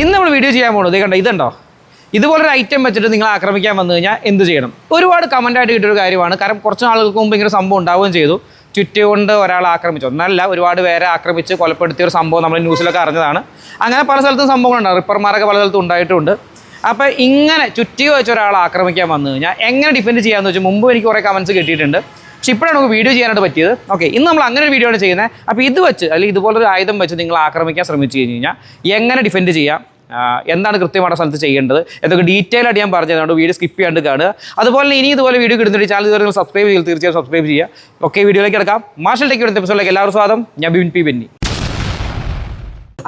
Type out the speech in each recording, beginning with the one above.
ഇന്ന് നമ്മൾ വീഡിയോ ചെയ്യാൻ പോകുന്നത് കണ്ടോ ഇതുണ്ടോ? ഇതുപോലൊരു ഐറ്റം വെച്ചിട്ട് നിങ്ങൾ ആക്രമിക്കാൻ വന്നു കഴിഞ്ഞാൽ എന്ത് ചെയ്യണം? ഒരുപാട് കമന്റ് ആയിട്ട് കിട്ടിയൊരു കാര്യമാണ്. കാരണം കുറച്ച് നാളുകൾക്ക് മുമ്പ് ഇങ്ങനെ സംഭവം ഉണ്ടാവുകയും ചെയ്തു. ട്വിറ്റ് കൊണ്ട് ഒരാൾ ആക്രമിച്ചു. ഒന്നല്ല ഒരുപാട് പേരെ ആക്രമിച്ച് കൊലപ്പെടുത്തിയ ഒരു സംഭവം നമ്മൾ ന്യൂസിലൊക്കെ അറിഞ്ഞതാണ്. അങ്ങനെ പല സ്ഥലത്തും സംഭവങ്ങളുണ്ട്. റിപ്പർമാരൊക്കെ പല സ്ഥലത്തും ഉണ്ടായിട്ടുണ്ട്. അപ്പോൾ ഇങ്ങനെ ചുറ്റി വെച്ച ഒരാൾ ആക്രമിക്കാൻ വന്നു കഴിഞ്ഞാൽ എങ്ങനെ ഡിഫെൻഡ് ചെയ്യാമെന്ന് വെച്ചാൽ മുമ്പ് എനിക്ക് കുറേ കമൻസ് കിട്ടിയിട്ടുണ്ട്. പക്ഷെ ഇപ്പോഴാണ് നമുക്ക് വീഡിയോ ചെയ്യാനായിട്ട് പറ്റിയത്. ഓക്കെ ഇന്ന് നമ്മൾ അങ്ങനെ ഒരു വീഡിയോ ആണ് ചെയ്യുന്നത്. അപ്പോൾ ഇത് വെച്ച് അല്ലെങ്കിൽ ഇതുപോലൊരു ആയുധം വെച്ച് നിങ്ങൾ ആക്രമിക്കാൻ ശ്രമിച്ചു കഴിഞ്ഞ് കഴിഞ്ഞാൽ എങ്ങനെ ഡിഫെൻഡ് ചെയ്യാം? എന്താണ് കൃത്യമായിട്ട് സ്ഥലത്ത് ചെയ്യേണ്ടത്? എന്തൊക്കെ ഡീറ്റെയിൽ ആയിട്ട് ഞാൻ പറഞ്ഞതുകൊണ്ട് വീഡിയോ സ്കിപ്പ് ചെയ്യാണ്ട് കാണുക. അതുപോലെ ഇനി ഇതുപോലെ വീഡിയോ കിട്ടുന്നൊരു ചാനൽ ഇതുവരെ നിങ്ങൾ സബ്സ്ക്രൈബ് ചെയ്ത് തീർച്ചയായും സബ്സ്ക്രൈബ് ചെയ്യുക. ഓക്കെ വീഡിയോയിലേക്ക് കിടക്കാം. മാർഷൽ ടെക് എടുത്ത എപ്പിസോഡിലേക്ക് എല്ലാവർക്കും സ്വാഗതം. ഞാൻ ബിൻ പി ബെന്നി.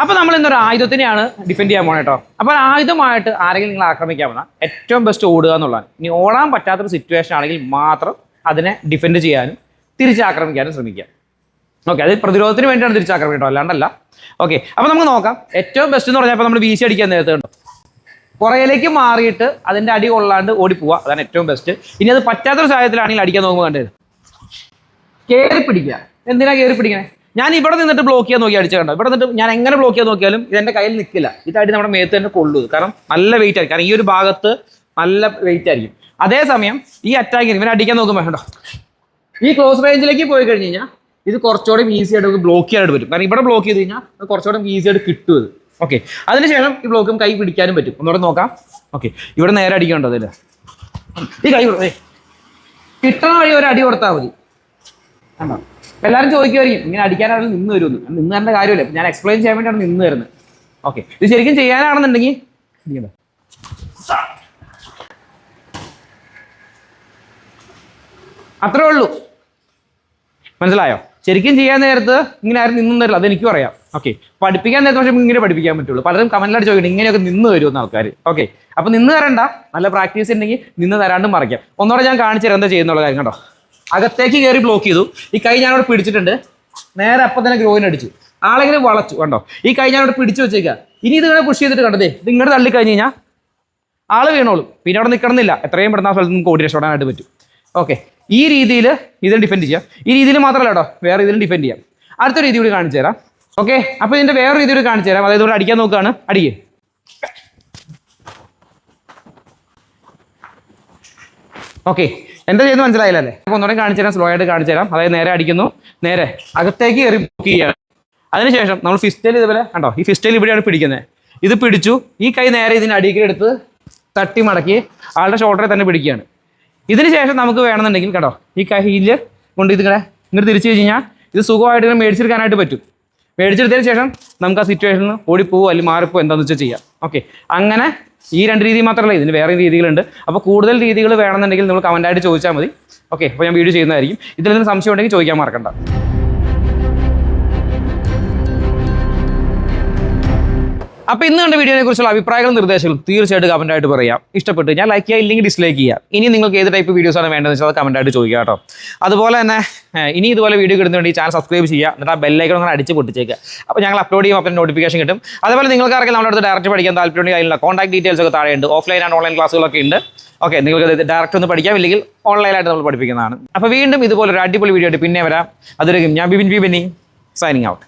അപ്പോൾ നമ്മൾ ഇന്നൊരു ആയുധത്തിനെയാണ് ഡിഫെൻഡ് ചെയ്യാൻ പോകണം കേട്ടോ അപ്പോൾ ആയുധമായിട്ട് ആരെങ്കിലും നിങ്ങൾ ആക്രമിക്കാൻ പോകുന്ന ഏറ്റവും ബെസ്റ്റ് ഓടുക എന്നുള്ളതാണ്. ഇനി ഓടാൻ പറ്റാത്തൊരു സിറ്റുവേഷൻ ആണെങ്കിൽ മാത്രം അതിനെ ഡിഫെൻഡ് ചെയ്യാനും തിരിച്ചാക്രമിക്കാനും ശ്രമിക്കുക. ഓക്കെ അത് പ്രതിരോധത്തിന് വേണ്ടിയാണ് തിരിച്ചാക്രമിക്കട്ടോ കേട്ടോ അല്ലാണ്ടല്ല. ഓക്കെ അപ്പോൾ നമുക്ക് നോക്കാം. ഏറ്റവും ബെസ്റ്റ് എന്ന് പറഞ്ഞാൽ നമ്മൾ വീശി അടിക്കാൻ നേരത്തെ കണ്ടോ? പുറയിലേക്ക് മാറിയിട്ട് അതിന്റെ അടി കൊള്ളാണ്ട് ഓടിപ്പോവുക അതാണ് ഏറ്റവും ബെസ്റ്റ് ഇനി അത് പറ്റാത്തൊരു സാഹചര്യത്തിലാണെങ്കിൽ അടിക്കാൻ നോക്കുമ്പോൾ കണ്ടത് കയറി പിടിക്കുക. എന്തിനാ കയറി പിടിക്കണേ? ഞാൻ ഇവിടെ നിന്നിട്ട് ബ്ലോക്ക് ചെയ്യാൻ നോക്കി അടിച്ചു കണ്ടോ? ഇവിടെ നിന്നിട്ട് ഞാൻ എങ്ങനെ ബ്ലോക്ക് ചെയ്യാൻ നോക്കിയാലും ഇതെന്റെ കയ്യിൽ നിൽക്കില്ല ഇത് അടി നമ്മുടെ മേത്ത് തന്നെ കൊള്ളൂ. കാരണം നല്ല വെയിറ്റ് ആയിരിക്കും. കാരണം ഈ ഒരു ഭാഗത്ത് നല്ല വെയിറ്റ് ആയിരിക്കും. അതേസമയം ഈ അറ്റാക്കിന് ഇവനെ അടിക്കാൻ നോക്കുമ്പോൾ കണ്ടോ? ഈ ക്ലോസ് റേഞ്ചിലേക്ക് പോയി കഴിഞ്ഞ് കഴിഞ്ഞാൽ ഇത് കുറച്ചുകൂടെ ഈസി ആയിട്ട് നമുക്ക് ബ്ലോക്ക് ചെയ്യാനായിട്ട് പറ്റും. കാരണം ഇവിടെ ബ്ലോക്ക് ചെയ്ത് കഴിഞ്ഞാൽ കുറച്ചുകൂടെ ഈസി ആയിട്ട് കിട്ടും ഇത്. ഓക്കെ അതിനുശേഷം ഈ ബ്ലോക്കും കൈ പിടിക്കാനും പറ്റും. ഒന്നുകൂടെ നോക്കാം. ഓക്കെ ഇവിടെ നേരെ അടിക്കണ്ടോ അതില്ല ഈ കൈ. കിട്ടണ വഴി ഒരു അടി കൊടുത്താൽ മതി. കണ്ടോ? എല്ലാവരും ചോദിക്കുമായിരിക്കും ഇങ്ങനെ അടിക്കാനാണ് നിന്ന് വരുമെന്ന് നിന്ന് തരേണ്ട കാര്യമില്ല. ഞാൻ എക്സ്പ്ലെയിൻ ചെയ്യാൻ വേണ്ടിയാണ് നിന്ന് തരുന്നത് ഓക്കെ ഇത് ശരിക്കും ചെയ്യാനാണെന്നുണ്ടെങ്കിൽ അത്രേ ഉള്ളൂ. മനസ്സിലായോ? ശരിക്കും ചെയ്യാൻ നേരത്ത് ഇങ്ങനെ ആരും നിന്നും തരില്ല. അതെനിക്കും അറിയാം. ഓക്കെ പഠിപ്പിക്കാൻ നേരത്തെ പക്ഷേ ഇങ്ങനെ പഠിപ്പിക്കാൻ പറ്റുള്ളൂ. പലരും കമന്റിലായിട്ട് ചോദിക്കണം ഇങ്ങനെയൊക്കെ നിന്ന് വരുമെന്ന് ആൾക്കാർ ഓക്കെ അപ്പൊ നിന്ന് തരണ്ട. നല്ല പ്രാക്ടീസ് ഉണ്ടെങ്കിൽ നിന്ന് തരാണ്ടും മറിക്കാം. ഒന്നുകൂടെ ഞാൻ കാണിച്ചു തരാം എന്താ ചെയ്യുന്നുള്ള കാര്യം കേട്ടോ അകത്തേക്ക് കയറി ബ്ലോക്ക് ചെയ്തു. ഈ കൈ ഞാനവിടെ പിടിച്ചിട്ടുണ്ട്. നേരെ അപ്പം തന്നെ ഗ്രോയിൻ അടിച്ചു. ആളെങ്കിലും വളച്ചു. കണ്ടോ? ഈ കൈ ഞാനവിടെ പിടിച്ചു വെച്ചേക്കാം. ഇനി ഇത് ഇങ്ങനെ പുഷ് ചെയ്തിട്ട് കണ്ടതേ ഇത് ഇങ്ങോട്ട് തള്ളി കഴിഞ്ഞ് കഴിഞ്ഞാൽ ആൾ വീണോളും. പിന്നെ അവിടെ നിൽക്കണമെന്നില്ല എത്രയും പെട്ടെന്ന് ആ സ്ഥലത്ത് നമുക്ക് ഓടി രക്ഷപ്പെടാനായിട്ട് പറ്റും. ഓക്കെ ഈ രീതിയിൽ ഇതിനെ ഡിഫെൻഡ് ചെയ്യാം. ഈ രീതിയിൽ മാത്രമല്ല കേട്ടോ വേറെ രീതിയിലും ഡിഫെൻഡ് ചെയ്യാം. അടുത്ത രീതി കൂടി കാണിച്ചു തരാം. ഓക്കെ അപ്പോൾ ഇതിന്റെ വേറെ രീതി കൂടി കാണിച്ചു തരാം. അതായത് ഇവിടെ അടിക്കാൻ നോക്കുകയാണ്. അടിയെ ഓക്കെ എന്താ ചെയ്യുന്നത് മനസ്സിലായില്ല അപ്പോൾ ഒന്നുകൂടെ കാണിച്ചു തരാം. സ്ലോ ആയിട്ട് കാണിച്ചു തരാം. അതായത് നേരെ അടിക്കുന്നു. നേരെ അകത്തേക്ക് കയറി ബുക്ക് അതിനുശേഷം നമ്മൾ ഫിസ്റ്റൽ ഇതുപോലെ കണ്ടോ? ഈ ഫിസ്റ്റൽ ഇവിടെയാണ് പിടിക്കുന്നത്. ഇത് പിടിച്ചു. ഈ കൈ നേരെ ഇതിന് അടിയിലെടുത്ത് തട്ടി മടക്കി ആളുടെ ഷോൾഡറിൽ തന്നെ പിടിക്കുകയാണ്. ഇതിന് ശേഷം നമുക്ക് വേണമെന്നുണ്ടെങ്കിൽ കേട്ടോ ഈ കയ്യിൽ കൊണ്ട് ഇതിങ്ങനെ ഇങ്ങോട്ട് തിരിച്ചു കഴിഞ്ഞാൽ ഇത് സുഖമായിട്ട് ഇങ്ങനെ മേടിച്ചെടുക്കാനായിട്ട് പറ്റും. മേടിച്ചെടുത്തതിന് ശേഷം നമുക്ക് ആ സിറ്റുവേഷനിൽ ഓടിപ്പോവോ അല്ലെങ്കിൽ മാറിപ്പോ എന്താണെന്ന് വെച്ചാൽ ചെയ്യാം. ഓക്കെ അങ്ങനെ ഈ രണ്ട് രീതി മാത്രമല്ല ഇതിന് വേറെ രീതികളുണ്ട്. അപ്പോൾ കൂടുതൽ രീതികൾ വേണമെന്നുണ്ടെങ്കിൽ നിങ്ങൾ കമന്റായിട്ട് ചോദിച്ചാൽ മതി. ഓക്കെ അപ്പോൾ ഞാൻ വീഡിയോ ചെയ്യുന്നതായിരിക്കും. ഇതിൽ നിന്ന് സംശയം ഉണ്ടെങ്കിൽ ചോദിക്കാൻ മറക്കണ്ട. അപ്പോൾ ഇന്ന് കണ്ട വീഡിയോനെ കുറിച്ചുള്ള അഭിപ്രായങ്ങളും നിർദ്ദേശങ്ങളും തീർച്ചയായിട്ടും കമന്റ് ആയിട്ട് പറയാം. ഇഷ്ടപ്പെട്ട് ഞാൻ ലൈക്ക് ചെയ്യുക ഇല്ലെങ്കിൽ ഡിസ്ലൈക്ക് ചെയ്യുക. ഇനി നിങ്ങൾക്ക് ഏത് ടൈപ്പ് വീഡിയോസ് ആണ് വേണ്ടതെന്ന് വെച്ചാൽ അത് കമന്റ് ആയിട്ട് ചോദിക്കുക കേട്ടോ. അതുപോലെ തന്നെ ഇനി ഇതുപോലെ വീഡിയോ കിട്ടുന്ന വേണ്ടി ചാനൽ സബ്സ്ക്രൈബ് ചെയ്യുക എന്നിട്ട് ആ ബെല്ലൈക്കൺ അങ്ങനെ അടിച്ച് പൊട്ടിച്ചേക്കുക. അപ്പോൾ ഞങ്ങൾ അപ്ലോഡ് ചെയ്യുമ്പോൾ അപ്പോൾ നോട്ടിഫിക്കേഷൻ കിട്ടും. അതുപോലെ നിങ്ങൾക്ക് ആർക്കും നമ്മുടെ അടുത്ത് ഡയറക്റ്റ് പഠിക്കാൻ താല്പര്യമുണ്ടെങ്കിൽ അതിനുള്ള കോൺടാക്ട് ഡീറ്റെയിൽസ് ഒക്കെ താഴെ ഉണ്ട്. ഓഫ്ലൈൻ ആൻഡ് ഓൺലൈൻ ക്ലാസ്സുകളൊക്കെ ഉണ്ട്. ഓക്കെ നിങ്ങൾക്ക് ഡയറക്റ്റ് ഒന്ന് പഠിക്കാം ഇല്ലെങ്കിൽ ഓൺലൈനായിട്ട് നമ്മൾ പഠിപ്പിക്കുന്നതാണ്. അപ്പോൾ വീണ്ടും ഇതുപോലെ ഒരു അടിപൊളി വീഡിയോ ആയിട്ട് പിന്നെ വരാം. അതൊരു ഞാൻ ബിബിൻ ബിബിനി സൈനിങ് ഔട്ട്